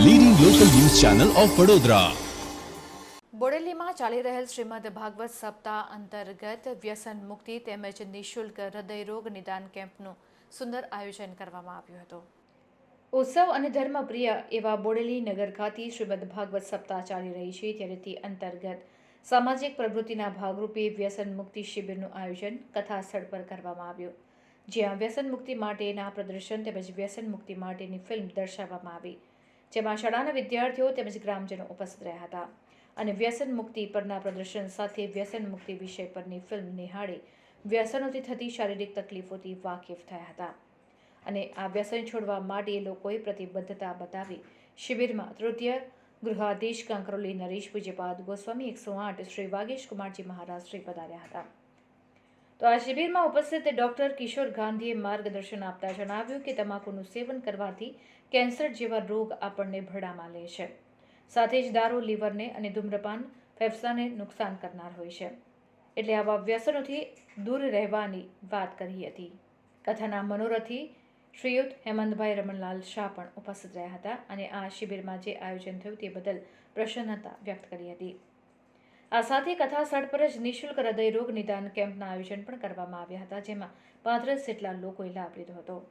Channel of Vadodara બોડેલીમાં ચાલી રહેલ શ્રીમદ ભાગવત સપ્તાહ અંતર્ગત વ્યસન મુક્તિ તેમજ નિઃશુલ્ક હૃદયરોગ નિદાન કેમ્પનું સુંદર આયોજન કરવામાં આવ્યું હતું. ઉત્સવ અને ધર્મપ્રિય એવા બોડેલી નગર ખાતે શ્રીમદ ભાગવત સપ્તાહ ચાલી રહી છે. ત્યારે તે અંતર્ગત સામાજિક પ્રવૃત્તિના ભાગરૂપે વ્યસન મુક્તિ શિબિરનું આયોજન કથા સ્થળ પર કરવામાં આવ્યું. જ્યાં વ્યસન મુક્તિ માટેના પ્રદર્શન તેમજ વ્યસન મુક્તિ માટેની ફિલ્મ દર્શાવવામાં આવી. જેમાં શાળાના વિદ્યાર્થીઓ તેમજ ગ્રામજનો ઉપસ્થિત રહ્યા હતા. અને વ્યસન મુક્તિ પરના પ્રદર્શન સાથે વ્યસન મુક્તિ વિષય પરની ફિલ્મ નિહાળી વ્યસનોથી થતી શારીરિક તકલીફોથી વાકેફ થયા હતા. અને આ વ્યસન છોડવા માટે લોકોએ પ્રતિબદ્ધતા બતાવી શિબિરમાં તૃતીય ગૃહાધીશ કાંકરોલી નરેશ પૂજ્યપાદ ગોસ્વામી એકસો આઠ શ્રી વાગેશ કુમારજી મહારાજ શ્રી પધાર્યા હતા. તો આ શિબિરમાં ઉપસ્થિત ડોક્ટર કિશોર ગાંધીએ માર્ગદર્શન આપતા જણાવ્યું કે તમાકુનું સેવન કરવાથી કેન્સર જેવા રોગ આપણને ભરડામાં લે છે. સાથે જ દારૂ, લીવરને અને ધૂમ્રપાન, ફેફસાને નુકસાન કરનાર હોય છે. એટલે આવા વ્યસનોથી દૂર રહેવાની વાત કરી હતી. કથાના મનોરથી શ્રીયુત હેમંતભાઈ રમણલાલ શાહ પણ ઉપસ્થિત રહ્યા હતા અને આ શિબિરમાં જે આયોજન થયું તે બદલ પ્રસન્નતા વ્યક્ત કરી હતી. આ સાથે કથા સ્થળ પર જ નિઃશુલ્ક હૃદયરોગ નિદાન કેમ્પના આયોજન પણ કરવામાં આવ્યા હતા, જેમાં પાંત્રીસ જેટલા લોકોએ લાભ લીધો હતો.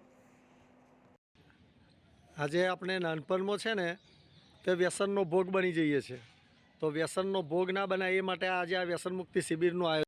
આજે આપણે નાનપણમાં છે ને, તે વ્યસનનો ભોગ બની જઈએ છીએ. તો વ્યસનનો ભોગ ના બનાય એ માટે આજે આ વ્યસન મુક્તિ શિબિરનું આયોજન